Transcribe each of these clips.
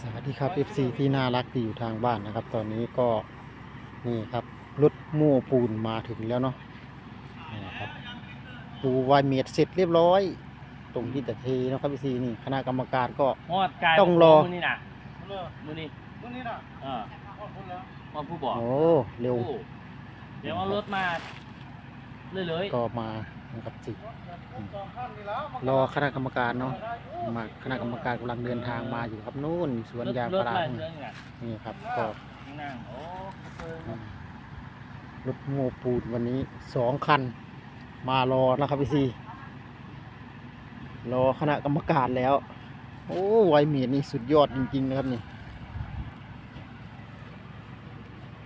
สวัสดีครับ FC ที่น่ารักที่อยู่ทางบ้านนะครับ ตอนนี้ก็นี่ครับรถมู่ปูนมาถึงแล้วเนาะนี่นะครับปูวายเมดเสร็จเรียบร้อย ตรงที่ตะเทนะครับ FC นี่คณะกรรมการก็ ฮอดกายต้องรอ มือนี่นะมือนี่วันนี้นะเออขอบคุณแล้วพอผู้บอกโอ้เร็วโอ้เดี๋ยวเอารถมา เลยเลยก็มานะครับสิสองท่านนี่แล้วรอคณะกรรมการเนาะมาคณะกรรมการกำลังเดินทางมาอยู่ครับนู่นสวนยางรพาถรามาเรื่องนี่นะนี่ครับก็นั่งโอ้เอออืมรถมู่ปูนวันนี้สองคัน มารอนะครับ FC รอคณะกรรมการแล้ว โอ้ไวเมีดนี่สุดยอดจริง ๆ นะครับนี่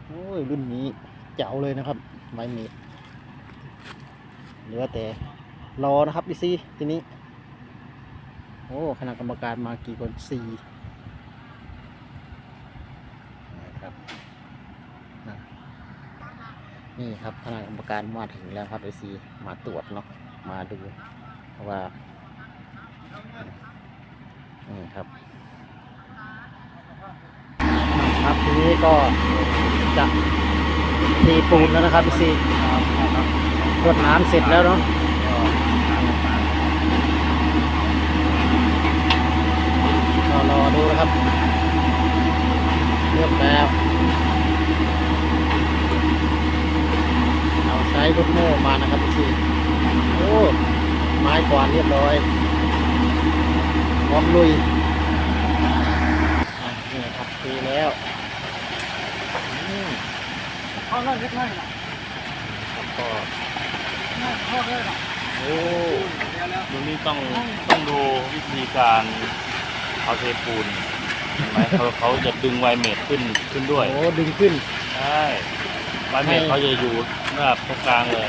โอ้ยรุ่นนี้เจ๋วเลยนะครับไวเมีด เหลือแต่รอนะครับพี่ซีทีนี้ โอ้คณะกรรมการมากี่คนสี่นะครับนี่ครับคณะกรรมการมาถึงแล้วครับพี่ซีมาตรวจเนาะมาดูว่านี่ครับครับทีนี้ก็จะทีปูนแล้วนะครับพี่ซี รดน้ำเสร็จแล้วเนาะก็รอดูนะครับเลือกแล้วเอาใช้รถโม่มานะครับพี่ซีโอ้ไม้กวาดเรียบร้อยพร้อมลุยอะนี่ครับทีแล้วอืมเข้าได้เล็กน้อยนะก็ เข้าได้นะโอ้เดี๋ยวแล้วตรงนี้ต้องต้องดูวิธีการเอาเทปูนเห็นไหมเขาเขาจะดึงไวเมทขึ้นขึ้นด้วยโหดึงขึ้นใช่ไวเมทให้เขาจะอยู่หน้าตรงกลางเลย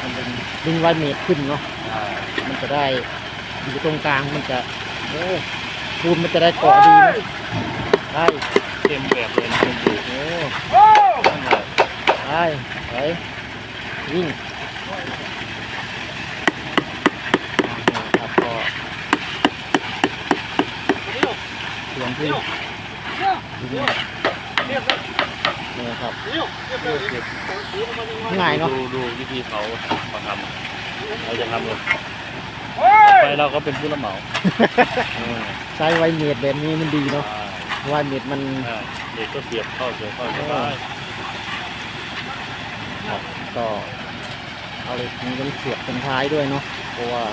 มันเป็นดึงไวเมตรขึ้นเนาะใช่มันจะได้อยู่ตรงกลางมันจะโอ้ปูนมันจะได้เกาะดีนะได้เต็มแบบเลยนะคุณดูโอ้โอ้นั่นแหละได้ไปวิ่งนะ ครับก็เสียงที่เรียบวิ่งเรียบแล้วนี่ครับเรียบเรียบเลยถือมันยังไงง่ายเนาะดูดูวิธีเขาเขาทำเราจะทำเลยเฮ้ยไปเราก็เป็นผู้รับเหมาเออใช้ไวเมตรแบบนี้มันดีเนาะไวเมตรมันเด็กก็เสียบเข้าเสียบเข้าสบายครับก็ เอาเหล็กนี้ต้องเสียบตรงท้ายด้วยเนาะเพราะว่า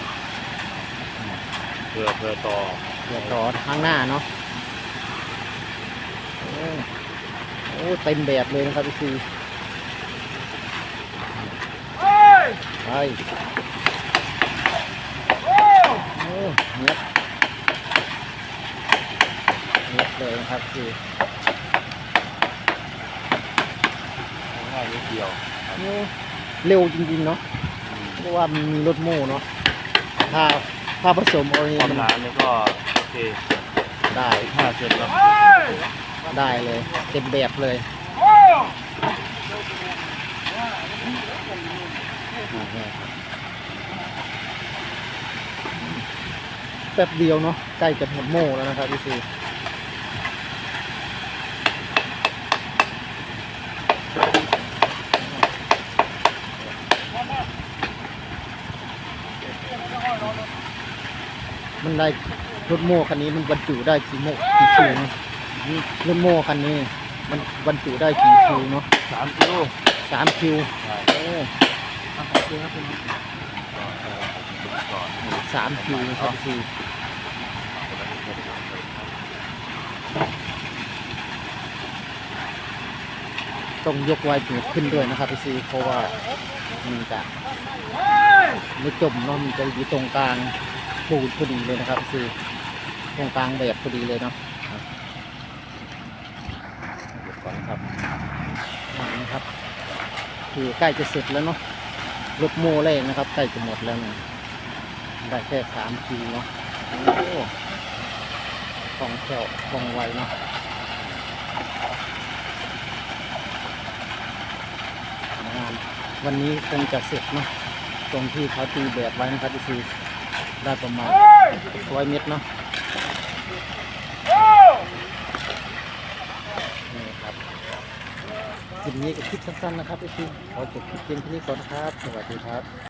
เพื่อเพื่อต่อเสียบต่อข้างหน้าเนาะโอ้โอ้เต็มแบบเลยนะครับพี่ซีเฮ้ยไปโอ้โอ้เน็บเน็บเลยนะครับพี่ง่ายนิดเดียวโอ้ เร็วจริงๆเนาะเพราะว่ามันมีรถโม่เนาะถ้าถ้าผสมเอาคเนี่วามมันหนาเนี่ยก็โอเคได้ห้าเซนแล้วเฮ้ยได้เลยเต็มแบบเลยโอ้แป๊บเดียวเนาะใกล้จะหมดโม่แล้วนะครับพี่ซี มันได้รถโม่คันนี้มันบรรจุได้กี่โม่กี่คิวเนาะนี่รถโม่คันนี้ มันบรรจุได้กี่คิวเนาะสามกิโลสามคิวใช่โอ้ก่อนสามคิวนะครับพี่ซีต้องยกไวเมตรขึ้นด้วยนะครับพี่ซีเพราะว่ามันจะเฮ้ยไม่จมเนาะมันจะอยู่ตรงกลาง ปูนพอดีเลยนะครับพี่ซีตรงกลางแบบพอดีเลยเนาะเดี๋ยวก่อนครับนี่นะครับ คือใกล้จะเสร็จแล้วเนาะรถโม่แรกนะครับใกล้จะหมดแล้วเนี่ยได้แค่สามคิวเนาะโอ้ของแถวของไวเนาะงานวันนี้คงจะเสร็จเนาะตรงที่เขาตีแบบไว้นะครับพี่ซี ได้ประมาณร้อยเมตรเนาะนี่ครับคลิปนี้ก็คลิปสั้นๆนะครับพี่ขอจบคลิปเพียงที่นี้ก่อนครับ สวัสดีครับ